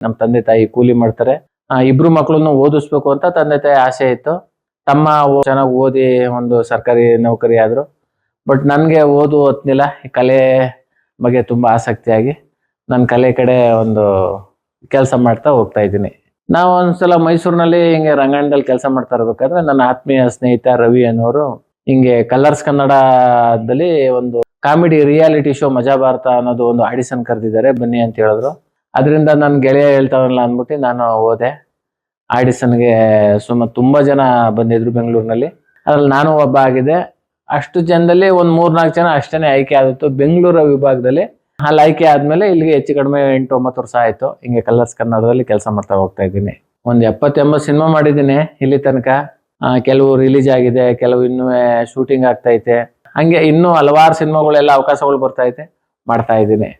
ನಮ್ಮ ತಂದೆ ತಾಯಿ ಕೂಲಿ ಮಾಡ್ತಾರೆ. ಇಬ್ರು ಮಕ್ಕಳನ್ನು ಓದಿಸ್ಬೇಕು ಅಂತ ತಂದೆ ತಾಯಿ ಆಸೆ ಇತ್ತು. ತಮ್ಮ ಚೆನ್ನಾಗಿ ಓದಿ ಒಂದು ಸರ್ಕಾರಿ ನೌಕರಿ ಆದರು. ಬಟ್ ನನಗೆ ಓದು ಹೊತ್ತಿಲ್ಲ ಕಲೆ ಬಗ್ಗೆ ತುಂಬ ಆಸಕ್ತಿಯಾಗಿ. ನಾನು ಕಲೆ ಕಡೆ ಒಂದು ಕೆಲಸ ಮಾಡ್ತಾ ಹೋಗ್ತಾ ಇದ್ದೀನಿ. ನಾವು ಒಂದ್ಸಲ ಮೈಸೂರಿನಲ್ಲಿ ಹಿಂಗೆ ರಂಗಾಯಣದಲ್ಲಿ ಕೆಲಸ ಮಾಡ್ತಾ ಇರ್ಬೇಕಾದ್ರೆ ನನ್ನ ಆತ್ಮೀಯ ಸ್ನೇಹಿತ ರವಿ ಅನ್ನೋರು ಹಿಂಗೆ ಕಲರ್ಸ್ ಕನ್ನಡದಲ್ಲಿ ಒಂದು ಕಾಮಿಡಿ ರಿಯಾಲಿಟಿ ಶೋ ಮಜಾ ಭಾರತ ಅನ್ನೋದು ಒಂದು ಆಡಿಷನ್ ಕರೆದಿದ್ದಾರೆ. ಬನ್ನಿ ಅಂತ ಹೇಳಿದ್ರು. ಅದರಿಂದ ನನ್ನ ಗೆಳೆಯ ಹೇಳ್ತಾವಲ್ಲ ಅಂದ್ಬಿಟ್ಟು ನಾನು ಹೋದೆ. ಆಡಿಸನ್ಗೆ ಸುಮಾರು ತುಂಬ ಜನ ಬಂದಿದ್ರು ಬೆಂಗಳೂರಿನಲ್ಲಿ. ಅದ್ರಲ್ಲಿ ನಾನು ಒಬ್ಬ ಆಗಿದೆ ಅಷ್ಟು ಜನದಲ್ಲಿ ಒಂದು ಮೂರ್ನಾಲ್ಕು ಜನ ಅಷ್ಟೇ ಆಯ್ಕೆ ಆದಿತ್ತು ಬೆಂಗಳೂರ ವಿಭಾಗದಲ್ಲಿ. ಅಲ್ಲಿ ಆಯ್ಕೆ ಆದಮೇಲೆ ಇಲ್ಲಿಗೆ ಹೆಚ್ಚು ಕಡಿಮೆ ಎಂಟು ಒಂಬತ್ತು ವರ್ಷ ಆಯ್ತು. ಹಿಂಗೆ ಕಲರ್ಸ್ ಕನ್ನಡದಲ್ಲಿ ಕೆಲಸ ಮಾಡ್ತಾ ಹೋಗ್ತಾ ಇದ್ದೀನಿ. ಒಂದು ಎಪ್ಪತ್ತೆಂಬತ್ತು ಸಿನಿಮಾ ಮಾಡಿದ್ದೀನಿ ಇಲ್ಲಿ ತನಕ. ಕೆಲವು ರಿಲೀಸ್ ಆಗಿದೆ, ಕೆಲವು ಇನ್ನೂ ಶೂಟಿಂಗ್ ಆಗ್ತಾ ಐತೆ. ಹಂಗೆ ಇನ್ನೂ ಹಲವಾರು ಸಿನಿಮಾಗಳೆಲ್ಲ ಅವಕಾಶಗಳು ಬರ್ತಾ ಐತೆ. ಮಾಡ್ತಾ ಇದ್ದೀನಿ.